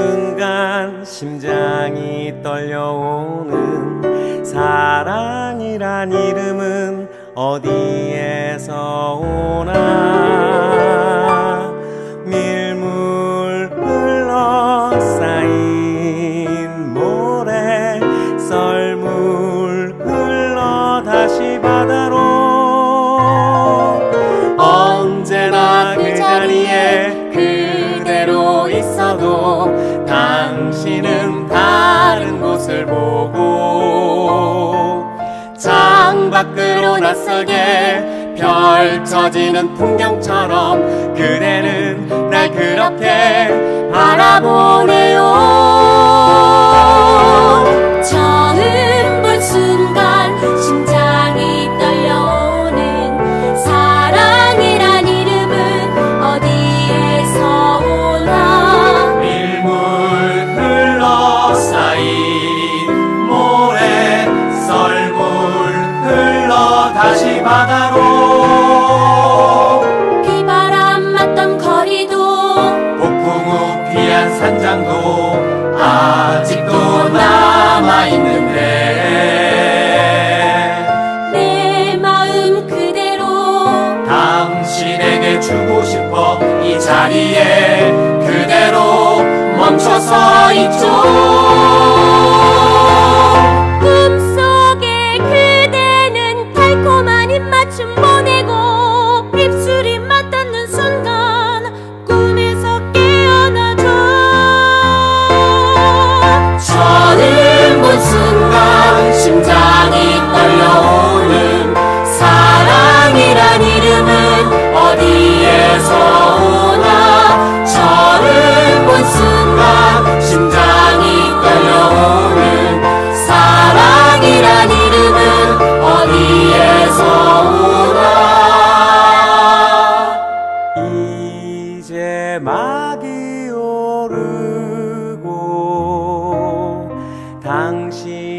순간 심장이 떨려오는 사랑이란 이름은 어디에서 오나? 곳을 보고 창 밖으로 낯설게 펼쳐지는 풍경처럼 그대는 날 그렇게 바라보네 바다로. 비바람 맞던 거리도 폭풍 후 피한 산장도 아직도 남아있는데. 내 마음 그대로 당신에게 주고 싶어 이 자리에 그대로 멈춰서 있죠 위에 막이 오르고 당신